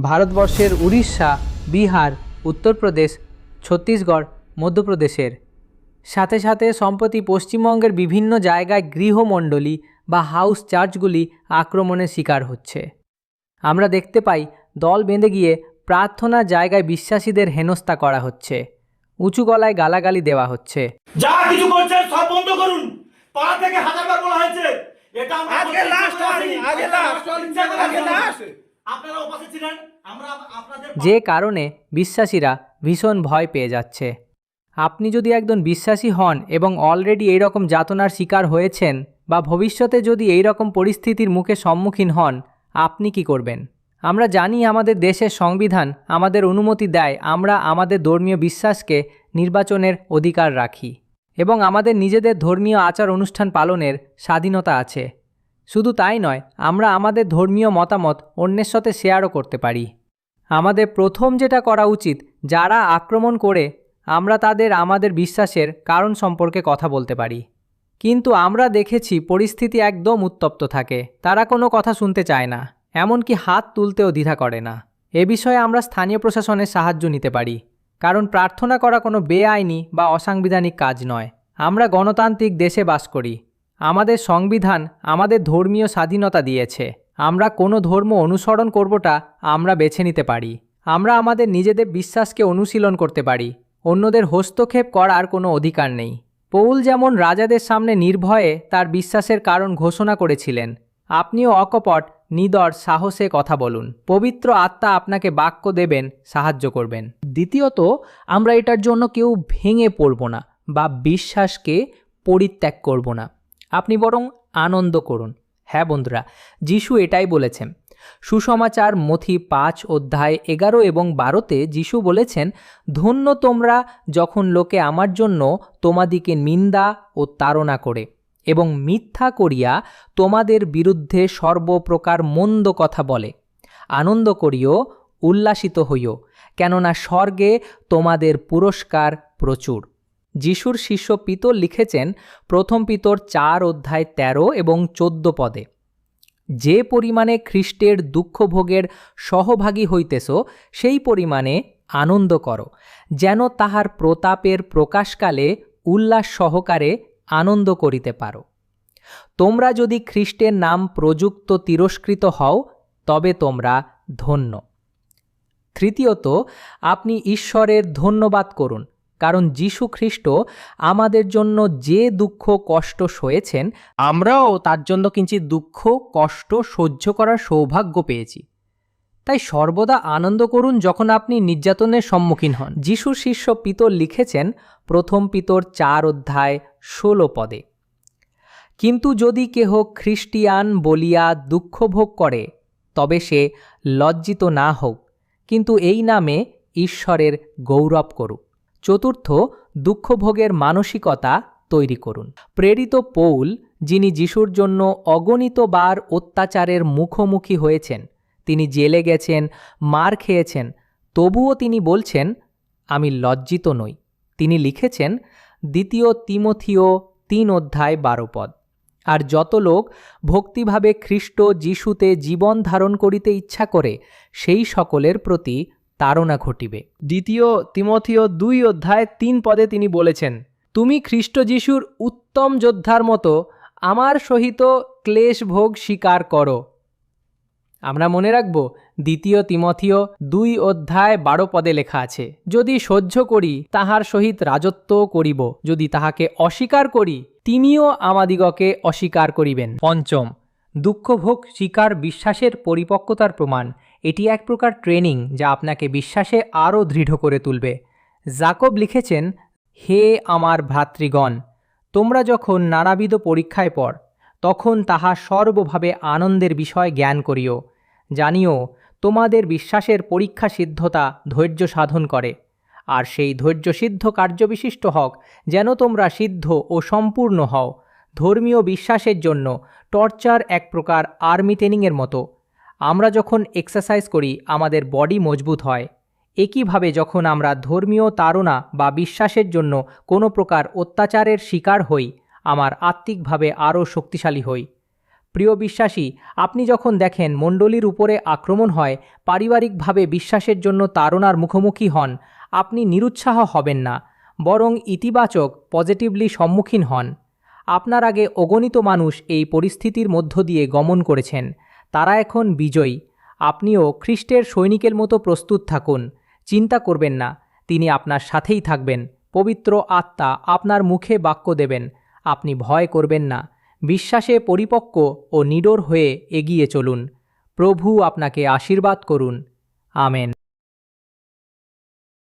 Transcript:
ভারতবর্ষের উড়িষ্যা বিহার উত্তরপ্রদেশ ছত্তিশগড় মধ্যপ্রদেশের। সাথে সাথে সম্প্রতি পশ্চিমবঙ্গের বিভিন্ন জায়গায় গৃহমণ্ডলী বা হাউস চার্চগুলি আক্রমণের শিকার হচ্ছে। আমরা দেখতে পাই দল বেঁধে গিয়ে প্রার্থনার জায়গায় বিশ্বাসীদের হেনস্থা করা হচ্ছে। উঁচু গলায় গালাগালি দেওয়া হচ্ছে। যা কিছু করছেন সব বন্ধ করুন। পাড়া থেকে হাজারবার বলা হয়েছে। এটা। আগে warning, ইচ্ছা করে আগে বলেন। যে কারণে বিশ্বাসীরা ভীষণ ভয় পেয়ে যাচ্ছে। আপনি যদি একজন বিশ্বাসী হন এবং অলরেডি এই রকম যাতনার শিকার হয়েছেন বা ভবিষ্যতে যদি এই রকম পরিস্থিতির মুখে সম্মুখীন হন, আপনি কি করবেন? আমরা জানি আমাদের দেশের সংবিধান আমাদের অনুমতি দেয়, আমরা আমাদের ধর্মীয় বিশ্বাসকে নির্বাচনের অধিকার রাখি এবং আমাদের নিজেদের ধর্মীয় আচার অনুষ্ঠান পালনের স্বাধীনতা আছে। শুধু তাই নয়, আমরা আমাদের ধর্মীয় মতামত অন্যের সাথে শেয়ারও করতে পারি। আমাদের প্রথম যেটা করা উচিত, যারা আক্রমণ করে, আমরা তাদের আমাদের বিশ্বাসের কারণ সম্পর্কে কথা বলতে পারি। কিন্তু আমরা দেখেছি পরিস্থিতি একদম উত্তপ্ত থাকে, তারা কোনো কথা শুনতে চায় না, এমনকি হাত তুলতেও দ্বিধা করে না। এ বিষয়ে আমরা স্থানীয় প্রশাসনের সাহায্য নিতে পারি, কারণ প্রার্থনা করা কোনো বেআইনি বা অসাংবিধানিক কাজ নয়। আমরা গণতান্ত্রিক দেশে বাস করি আমাদের সংবিধান আমাদের ধর্মীয় স্বাধীনতা দিয়েছে। আমরা কোনো ধর্ম অনুসরণ করবটা আমরা বেছে নিতে পারি। আমরা আমাদের নিজেদের বিশ্বাসকে অনুশীলন করতে পারি। অন্যদের হস্তক্ষেপ করার কোনো অধিকার নেই। পৌল যেমন রাজাদের সামনে নির্ভয়ে তার বিশ্বাসের কারণ ঘোষণা করেছিলেন, আপনিও অকপট, নিদর, সাহসে কথা বলুন। পবিত্র আত্মা আপনাকে বাক্য দেবেন, সাহায্য করবেন। দ্বিতীয়ত, আমরা এটার জন্য কেউ ভেঙে পড়ব না বা বিশ্বাসকে পরিত্যাগ করব না। আপনি বরং আনন্দ করুন। হ্যাঁ বন্ধুরা, যিশু এটাই বলেছেন। সুসমাচার মথি পাঁচ অধ্যায় এগারো এবং বারোতে যিশু বলেছেন, ধন্য তোমরা যখন লোকে আমার জন্য তোমাদিকে নিন্দা ও তাড়না করে এবং মিথ্যা করিয়া তোমাদের বিরুদ্ধে সর্বপ্রকার মন্দ কথা বলে। আনন্দ করিও, উল্লাসিত হইও, কেননা স্বর্গে তোমাদের পুরস্কার প্রচুর। যিশুর শিষ্য পিতর লিখেছেন প্রথম পিতর চার অধ্যায় তেরো এবং চোদ্দ পদে। যে পরিমাণে খ্রিস্টের দুঃখভোগের সহভাগী হইতেছ, সেই পরিমাণে আনন্দ করো, যেন তাহার প্রতাপের প্রকাশকালে উল্লাস সহকারে আনন্দ করিতে পারো। তোমরা যদি খ্রিস্টের নাম প্রযুক্ত তিরস্কৃত হও, তবে তোমরা ধন্য। তৃতীয়ত, আপনি ঈশ্বরের ধন্যবাদ করুন কারণ যীশু খ্রিস্ট আমাদের জন্য যে দুঃখ, কষ্ট সয়েছেন, আমরাও তার জন্য কিঞ্চিত দুঃখ, কষ্ট সহ্য করার সৌভাগ্য পেয়েছি। তাই সর্বদা আনন্দ করুন যখন আপনি নির্যাতনের সম্মুখীন হন। যিশুর শিষ্য পিতর লিখেছেন প্রথম পিতর চার অধ্যায় ষোলো পদে, কিন্তু যদি কেহ খ্রিস্টিয়ান বলিয়া দুঃখ ভোগ করে, তবে সে লজ্জিত না হোক, কিন্তু এই নামে ঈশ্বরের গৌরব করুক। চতুর্থ, দুঃখভোগের মানসিকতা তৈরি করুন। প্রেরিত পৌল, যিনি যিশুর জন্য অগণিত বার অত্যাচারের মুখোমুখি হয়েছেন, তিনি জেলে গেছেন, মার খেয়েছেন, তবুও তিনি বলছেন, আমি লজ্জিত নই। তিনি লিখেছেন, দ্বিতীয় তিমথিও তিন অধ্যায় বারো পদ। আর যত লোক ভক্তিভাবে খ্রিস্ট যিশুতে জীবন ধারণ করিতে ইচ্ছা করে, সেই সকলের প্রতি তাড়না ঘটিবে। দ্বিতীয় তিমথিও দুই অধ্যায় তিন পদে তিনি বলেছেন, তুমি খ্রিস্ট যিশুর উত্তম যোদ্ধার মতো আমার সহিত ক্লেশ ভোগ স্বীকার করো। আমরা মনে রাখব, দ্বিতীয় তিমথিও দুই অধ্যায় বারো পদে লেখা আছে, যদি সহ্য করি, তাহার সহিত রাজত্ব করিব। যদি তাহাকে অস্বীকার করি, তিনিও আমাদিগকে অস্বীকার করিবেন। পঞ্চম, দুঃখভোগ স্বীকার বিশ্বাসের পরিপক্কতার প্রমাণ। এটি এক প্রকার ট্রেনিং যা আপনাকে বিশ্বাসে আরও দৃঢ় করে তুলবে। জাকব লিখেছেন, হে আমার ভ্রাতৃগণ, তোমরা যখন নানাবিধ পরীক্ষায় পড়, তখন তাহা সর্বভাবে আনন্দের বিষয় জ্ঞান করিও। জানিও, তোমাদের বিশ্বাসের পরীক্ষা সিদ্ধতা ধৈর্য সাধন করে। আর সেই ধৈর্যসিদ্ধ কার্যবিশিষ্ট হক যেন তোমরা সিদ্ধ ও সম্পূর্ণ হও। ধর্মীয় বিশ্বাসের জন্য টর্চার এক প্রকার আর্মি ট্রেনিংয়ের মতো। আমরা যখন এক্সারসাইজ করি, আমাদের বডি মজবুত হয়। একইভাবে যখন আমরা ধর্মীয় তাড়না বা বিশ্বাসের জন্য কোনো প্রকার অত্যাচারের শিকার হই, আমার আত্মিকভাবে আরও শক্তিশালী হই। প্রিয় বিশ্বাসী, আপনি যখন দেখেন মণ্ডলীর উপরে আক্রমণ হয়, পারিবারিকভাবে বিশ্বাসের জন্য তাড়নার মুখোমুখি হন, আপনি নিরুৎসাহ হবেন না, বরং ইতিবাচক পজিটিভলি সম্মুখীন হন। আপনার আগে অগণিত মানুষ এই পরিস্থিতির মধ্য দিয়ে গমন করেছেন। তারা এখন বিজয়ী। আপনিও খ্রিস্টের সৈনিকের মতো প্রস্তুত থাকুন। চিন্তা করবেন না, তিনি আপনার সাথেই থাকবেন। পবিত্র আত্মা আপনার মুখে বাক্য দেবেন। আপনি ভয় করবেন না। বিশ্বাসে পরিপক্ক ও নিডর হয়ে এগিয়ে চলুন। প্রভু আপনাকে আশীর্বাদ করুন। আমেন।